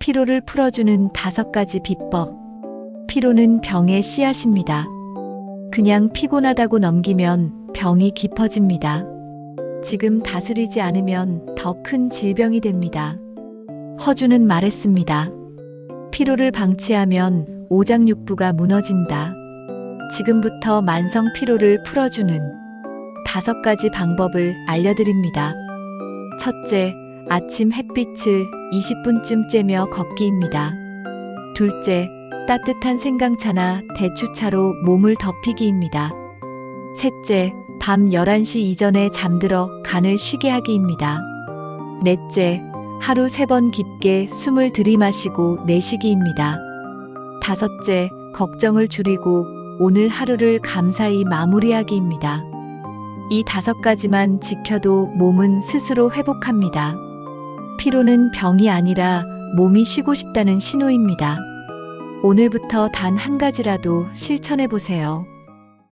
피로를 풀어주는 다섯 가지 비법. 피로는 병의 씨앗입니다. 그냥 피곤하다고 넘기면 병이 깊어집니다. 지금 다스리지 않으면 더 큰 질병이 됩니다. 허주는 말했습니다. 피로를 방치하면 오장육부가 무너진다. 지금부터 만성 피로를 풀어주는 다섯 가지 방법을 알려드립니다. 첫째, 아침 햇빛을 20분쯤 쬐며 걷기입니다. 둘째, 따뜻한 생강차나 대추차로 몸을 덮이기입니다. 셋째, 밤 11시 이전에 잠들어 간을 쉬게 하기입니다. 넷째, 하루 세 번 깊게 숨을 들이마시고 내쉬기입니다. 다섯째, 걱정을 줄이고 오늘 하루를 감사히 마무리하기입니다. 이 다섯 가지만 지켜도 몸은 스스로 회복합니다. 피로는 병이 아니라 몸이 쉬고 싶다는 신호입니다. 오늘부터 단 한 가지라도 실천해 보세요.